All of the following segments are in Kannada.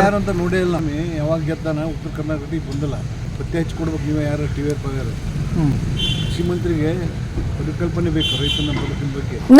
ಯಾರು ಅಂತ ನೋಡೇ ಇಲ್ಲ ನಮಗೆ ಯಾವಾಗ ಗೆದ್ದಾನ ಉತ್ತರ ಕರ್ನಾಟಕಕ್ಕೆ ಬಂದಿಲ್ಲ. ಪತ್ತೆ ಹಚ್ಚಿ ಕೊಡ್ಬೇಕು ನೀವೇ ಯಾರು ಟಿ ವಿ ಪಗಾರ ಕೃಷಿ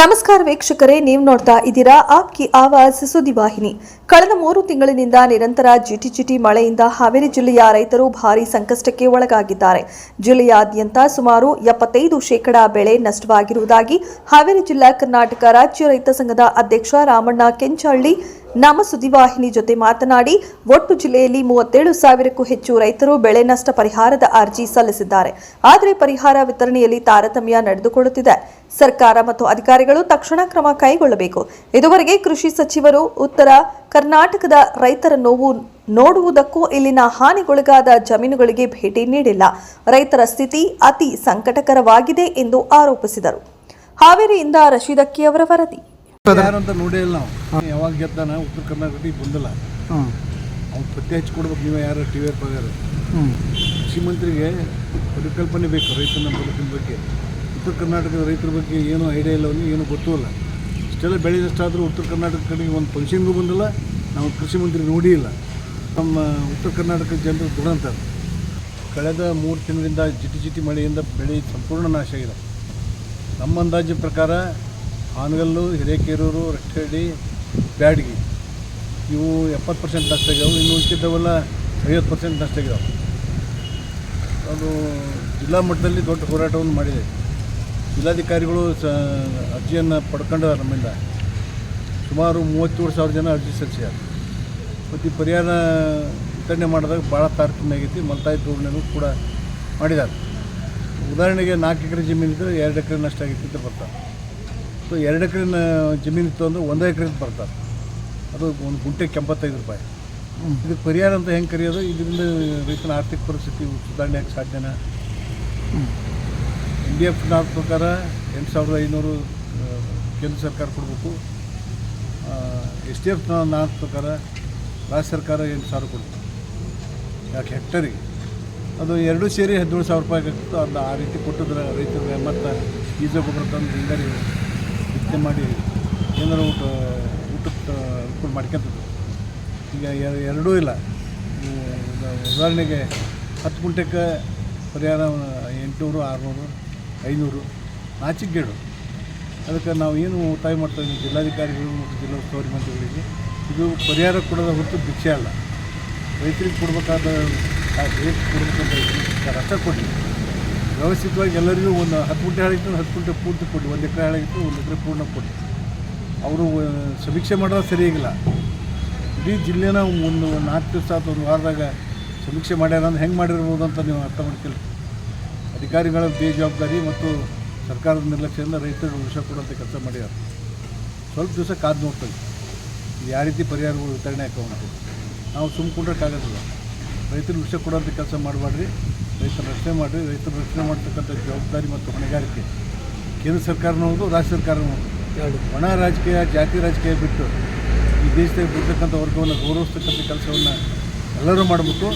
ನಮಸ್ಕಾರ ವೀಕ್ಷಕರೇ, ನೀವು ನೋಡ್ತಾ ಇದ್ದೀರಾ ಆಪ್ಕಿ ಆವಾಜ್ ಸುದ್ದಿವಾಹಿನಿ ಕಳೆದ ಮೂರು ತಿಂಗಳಿನಿಂದ ನಿರಂತರ ಜಿಟಿ ಜಿಟಿ ಮಳೆಯಿಂದ ಹಾವೇರಿ ಜಿಲ್ಲೆಯ ರೈತರು ಭಾರಿ ಸಂಕಷ್ಟಕ್ಕೆ ಒಳಗಾಗಿದ್ದಾರೆ. ಜಿಲ್ಲೆಯಾದ್ಯಂತ ಸುಮಾರು ಎಪ್ಪತ್ತೈದು ಶೇಕಡಾ ಬೆಳೆ ನಷ್ಟವಾಗಿರುವುದಾಗಿ ಹಾವೇರಿ ಜಿಲ್ಲಾ ಕರ್ನಾಟಕ ರಾಜ್ಯ ರೈತ ಸಂಘದ ಅಧ್ಯಕ್ಷ ರಾಮಣ್ಣ ಕೆಂಚಹಳ್ಳಿ ನಮ್ಮ ಸುದ್ದಿವಾಹಿನಿ ಜೊತೆ ಮಾತನಾಡಿ, ಒಟ್ಟು ಜಿಲ್ಲೆಯಲ್ಲಿ ಮೂವತ್ತೇಳು ಸಾವಿರಕ್ಕೂ ಹೆಚ್ಚು ರೈತರು ಬೆಳೆ ನಷ್ಟ ಪರಿಹಾರದ ಅರ್ಜಿ ಸಲ್ಲಿಸಿದ್ದಾರೆ. ಆದರೆ ಪರಿಹಾರ ವಿತರಣೆಯಲ್ಲಿ ತಾರತಮ್ಯ ನಡೆದುಕೊಳ್ಳುತ್ತಿದೆ. ಸರ್ಕಾರ ಮತ್ತು ಅಧಿಕಾರಿಗಳು ತಕ್ಷಣ ಕ್ರಮ ಕೈಗೊಳ್ಳಬೇಕು. ಇದುವರೆಗೆ ಕೃಷಿ ಸಚಿವರು ಉತ್ತರ ಕರ್ನಾಟಕದ ರೈತರ ನೋವು ನೋಡುವುದಕ್ಕೂ ಇಲ್ಲಿನ ಹಾನಿಗೊಳಗಾದ ಜಮೀನುಗಳಿಗೆ ಭೇಟಿ ನೀಡಿಲ್ಲ. ರೈತರ ಸ್ಥಿತಿ ಅತಿ ಸಂಕಟಕರವಾಗಿದೆ ಎಂದು ಆರೋಪಿಸಿದರು. ಹಾವೇರಿಯಿಂದ ರಶೀದ್ ಅಕ್ಕಿ ಅವರ ವರದಿ. ಯಾವಾಗ ಗೆದ್ದಾನ ಉತ್ತರ ಕರ್ನಾಟಕಕ್ಕೆ ಬಂದಿಲ್ಲ. ಅವ್ನು ಪತ್ತೆ ಹಚ್ಚಿ ಕೊಡ್ಬೇಕು ನೀವೇ ಯಾರು ಟಿ ವಿ ಪಗಾರ ಕೃಷಿ ಮಂತ್ರಿಗೆ ಪರಿಕಲ್ಪನೆ ಬೇಕು ರೈತನ ಬದುಕಿನ ಬಗ್ಗೆ. ಉತ್ತರ ಕರ್ನಾಟಕದ ರೈತರ ಬಗ್ಗೆ ಏನು ಐಡಿಯಾ ಇಲ್ಲ ಅವ್ನಿಗೆ ಏನು ಗೊತ್ತೂ ಇಲ್ಲ. ಇಷ್ಟೆಲ್ಲ ಬೆಳೆದಷ್ಟಾದರೂ ಉತ್ತರ ಕರ್ನಾಟಕ ಕಡೆಗೆ ಒಂದು ಫಂಕ್ಷನ್ಗೂ ಬಂದಿಲ್ಲ, ನಾವು ಕೃಷಿ ಮಂತ್ರಿ ನೋಡಿ ಇಲ್ಲ. ನಮ್ಮ ಉತ್ತರ ಕರ್ನಾಟಕದ ಜನರು ದುಡಂತಾರೆ ಕಳೆದ ಮೂರು ತಿಂಗಳಿಂದ ಜಿಟಿ ಜಿಟಿ ಮಳೆಯಿಂದ ಬೆಳೆ ಸಂಪೂರ್ಣ ನಾಶ ಆಗಿದೆ. ನಮ್ಮ ಅಂದಾಜಿನ ಪ್ರಕಾರ ಹಾನಗಲ್ಲು, ಹಿರೇಕೇರೂರು, ರಟ್ಟಹಳ್ಳಿ, ಬ್ಯಾಡಗಿ, ಇವು ಎಪ್ಪತ್ತು ಪರ್ಸೆಂಟ್ ನಷ್ಟ ಆಗ್ಯಾವೆ ಇನ್ನು ಉಳಿಸಿದ್ದವೆಲ್ಲ ಐವತ್ತು ಪರ್ಸೆಂಟ್ ನಷ್ಟ ಆಗ್ಯಾವೆ ಅದು ಜಿಲ್ಲಾ ಮಟ್ಟದಲ್ಲಿ ದೊಡ್ಡ ಹೋರಾಟವನ್ನು ಮಾಡಿದೆ. ಜಿಲ್ಲಾಧಿಕಾರಿಗಳು ಸ ಅರ್ಜಿಯನ್ನು ಪಡ್ಕೊಂಡು ನಮ್ಮಿಂದ ಸುಮಾರು ಮೂವತ್ತೇಳು ಸಾವಿರ ಜನ ಅರ್ಜಿ ಸಲ್ಲಿಸ್ಯಾರ ಮತ್ತು ಈ ಪರಿಹಾರ ವಿತರಣೆ ಮಾಡಿದಾಗ ಭಾಳ ತಾರತಮ್ಯ ಆಗೈತಿ ಮಲ್ತಾಯಿ ಧೋರಣೆನೂ ಕೂಡ ಮಾಡಿದ್ದಾರೆ. ಉದಾಹರಣೆಗೆ ನಾಲ್ಕು ಎಕರೆ ಜಮೀನು ಇದ್ದರೆ ಎರಡು ಎಕರೆ ನಷ್ಟ ಆಗೈತಿ ಅಂತ ಬರ್ತಾರೆ. ಸೊ ಎರಡು ಎಕರೆ ಜಮೀನು ಇತ್ತು ಅಂದರೆ ಒಂದು ಎಕರೆ ಬರ್ತಾರೆ. ಅದು ಒಂದು ಗುಂಟೆಗೆ ಎಂಬತ್ತೈದು ರೂಪಾಯಿ. ಇದಕ್ಕೆ ಪರಿಹಾರ ಅಂತ ಹೆಂಗೆ ಕರೆಯೋದು? ಇದರಿಂದ ರೈತನ ಆರ್ಥಿಕ ಪರಿಸ್ಥಿತಿ ಸುಧಾರಣೆ ಆಗಕ್ಕೆ ಸಾಧ್ಯನಾ? ಎನ್ ಡಿ ಎಫ್ ನಾಲ್ಕು ಪ್ರಕಾರ ಎಂಟು ಸಾವಿರದ ಐನೂರು ಕೇಂದ್ರ ಸರ್ಕಾರ ಕೊಡಬೇಕು. ಎಸ್ ಡಿ ಎಫ್ ನಾಲ್ಕು ಪ್ರಕಾರ ರಾಜ್ಯ ಸರ್ಕಾರ ಎಂಟು ಸಾವಿರ ಕೊಡಬೇಕು. ಯಾಕೆ ಹೆಕ್ಟರಿಗೆ? ಅದು ಎರಡು ಸೇರಿ ಹದಿನೇಳು ಸಾವಿರ ರೂಪಾಯಿ ಆಗ್ತಿತ್ತು ಅದು ಆ ರೀತಿ ಕೊಟ್ಟಿದ್ರೆ ರೈತರಿಗೆ ಮತ್ತು ಬೀಜ ಗೊಬ್ಬರ ತಂದು ಹಿಂಗಾರಿ ಬಿತ್ತನೆ ಮಾಡಿ ಏನಾರು ಊಟ, ಊಟಕ್ಕೆ ಅನುಕೂಲ ಮಾಡ್ಕೊತಿದ್ರು ಈಗ ಎರಡೂ ಇಲ್ಲ. ಉದಾಹರಣೆಗೆ ಹತ್ತು ಗುಂಟೆಕ್ಕೆ ಪರಿಹಾರ ಎಂಟುನೂರು, ಆರುನೂರು ಐನೂರು, ನಾಚಿಕೆಗೇಡು. ಅದಕ್ಕೆ ನಾವು ಏನು ಒತ್ತಾಯ ಮಾಡ್ತಾ ಇದ್ದೀವಿ, ಜಿಲ್ಲಾಧಿಕಾರಿಗಳು ಮತ್ತು ಜಿಲ್ಲಾ ಉಸ್ತುವಾರಿ ಮಂತ್ರಿಗಳಿಗೆ, ಇದು ಪರಿಹಾರ ಕೊಡೋದ ಹೊರತು ಭಿಕ್ಷೆ ಅಲ್ಲ. ರೈತರಿಗೆ ಕೊಡಬೇಕಾದ ರೇಟ್ ಕೊಡಬೇಕಂತ ಅಷ್ಟೇ ಕೊಡಿ. ವ್ಯವಸ್ಥಿತವಾಗಿ ಎಲ್ಲರಿಗೂ ಒಂದು ಹತ್ತು ಗುಂಟೆ ಹಾಳಿತ್ತು ಹತ್ತು ಗುಂಟೆ ಪೂರ್ತಿ ಕೊಡಿ. ಒಂದು ಎಕರೆ ಹಾಳಾಗಿತ್ತು, ಒಂದು ಎಕರೆ ಪೂರ್ಣ ಕೊಡಿ. ಅವರು ಸಮೀಕ್ಷೆ ಮಾಡೋದು ಸರಿಯಾಗಿಲ್ಲ ಇಡೀ ಜಿಲ್ಲೆನ ಒಂದು ನಾಲ್ಕು ದಿವಸ ಅಥವಾ ಒಂದು ವಾರದಾಗ ಸಮೀಕ್ಷೆ ಮಾಡ್ಯಾರ ಅಂದ್ರೆ ಹೆಂಗೆ ಮಾಡಿರ್ಬೋದು ಅಂತ ನೀವು ಅರ್ಥ ಮಾಡ್ಕೊಳ್ಳಿ ಅಧಿಕಾರಿಗಳ ಬೇಜವಾಬ್ದಾರಿ ಮತ್ತು ಸರ್ಕಾರದ ನಿರ್ಲಕ್ಷ್ಯದಿಂದ ರೈತರು ವಿಷ ಕೊಡುವಂಥ ಕೆಲಸ ಮಾಡ್ಯಾರ. ಸ್ವಲ್ಪ ದಿವಸ ಕಾದು ನೋಡ್ತೀವಿ. ಯಾವ ರೀತಿ ಪರಿಹಾರಗಳು ವಿತರಣೆ ಹಾಕೋವಂತ ನಾವು ಸುಮ್ಮ ಕುಂಡ್ರಕ್ಕಾಗೋದಿಲ್ಲ ರೈತರಿಗೆ ವಿಷ ಕೊಡುವಂಥ ಕೆಲಸ ಮಾಡಬೇಡ್ರಿ ರೈತರ ರಕ್ಷಣೆ ಮಾಡಿರಿ. ರೈತರ ರಕ್ಷಣೆ ಮಾಡ್ತಕ್ಕಂಥ ಜವಾಬ್ದಾರಿ ಮತ್ತು ಹೊಣೆಗಾರಿಕೆ. ಕೇಂದ್ರ ಸರ್ಕಾರನೂ ಹೌದು, ರಾಜ್ಯ ಸರ್ಕಾರನೂ ಹೌದು. ಒಣ ರಾಜಕೀಯ, ಜಾತಿ ರಾಜಕೀಯ ಬಿಟ್ಟು ಈ ದೇಶದಲ್ಲಿ ಬಿಡ್ತಕ್ಕಂಥ ವರ್ಗವನ್ನು ಗೌರವಿಸ್ತಕ್ಕಂಥ ಕೆಲಸವನ್ನು ಎಲ್ಲರೂ ಮಾಡಬೇಕು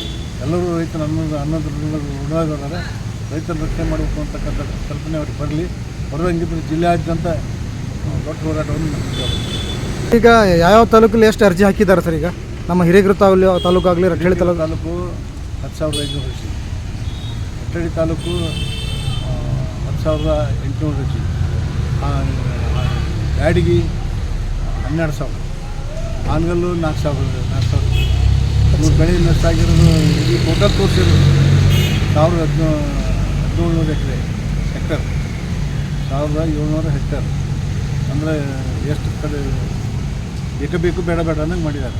ಎಲ್ಲರೂ ರೈತನ ಅನ್ನದ ಅನ್ನದ ಋಣದಾಗಿದ್ದಾರೆ ರೈತರ ರಕ್ಷಣೆ ಮಾಡಬೇಕು ಅಂತಕ್ಕಂಥ ಕಲ್ಪನೆ ಅವ್ರಿಗೆ ಬರಲಿ. ಬರೋದಂಗಿದ್ರೆ ಜಿಲ್ಲೆಯಾದ್ಯಂತ ದೊಡ್ಡ ಹೋರಾಟವನ್ನು ನಡೆಸ್ತಾರೆ ಈಗ ಯಾವ್ಯಾವ ತಾಲೂಕಲ್ಲಿ ಎಷ್ಟು ಅರ್ಜಿ ಹಾಕಿದ್ದಾರೆ ಸರ್ ಈಗ? ನಮ್ಮ ಹಿರೇಗೃತ ತಾಲೂ ತಾಲೂಕು ಆಗಲಿ ರಟ್ಟಳ್ಳಿ ತಾಲೂಕು. ತಾಲೂಕು ಹತ್ತು ಸಾವಿರದ ಐನೂರು ಅರ್ಜಿ. ರಟ್ಟಳ್ಳಿ ತಾಲೂಕು ಹತ್ತು ಸಾವಿರದ ಎಂಟುನೂರು ಅರ್ಜಿ. ಬ್ಯಾಡಗಿ ಹನ್ನೆರಡು ಸಾವಿರ. ಆನ್ಗಲ್ಲು ನಾಲ್ಕು ಸಾವಿರ ನಾಲ್ಕು ಸಾವಿರ ಮೂರು ಬೆಳೆ ನಷ್ಟ ಆಗಿರೋದು ಈ ಫೋಟೋ ತೋರಿಸಿರೋದು ಸಾವಿರದ ಹದಿನೋ ಹದಿನೇಳುನೂರು ಎಕರೆ ಹೆಕ್ಟರ್ ಸಾವಿರದ ಏಳ್ನೂರು ಹೆಕ್ಟರ್. ಅಂದರೆ ಎಷ್ಟು ಕಡೆ ಬೇಕು ಬೇಕು ಬೇಡ ಬೇಡ ಅನ್ನಂಗೆ ಮಾಡಿದ್ದಾರೆ.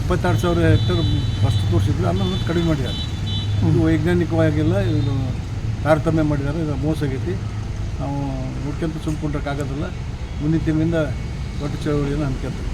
ಇಪ್ಪತ್ತಾರು ಸಾವಿರ ಹೆಕ್ಟರ್ ಫಸ್ಟ್ ತೋರಿಸಿದ್ರು, ಆಮೇಲೆ ಕಡಿಮೆ ಮಾಡಿದ್ದಾರೆ. ಇದು ವೈಜ್ಞಾನಿಕವಾಗಿಲ್ಲ, ಇದು ತಾರತಮ್ಯ ಮಾಡಿದ್ದಾರೆ, ಇದು ಮೋಸ ಆಗೈತಿ. ನಾವು ನೋಡ್ಕೊಂತ ಸುಮ್ಕೊಂಡ್ರಕ್ಕಾಗೋದಿಲ್ಲ ಮುಂದಿನ ತಿಂಗಳಿಂದ ದೊಡ್ಡ ಚಳವಳಿಯನ್ನು ಹಮ್ಮಿಕೊಂತೀವಿ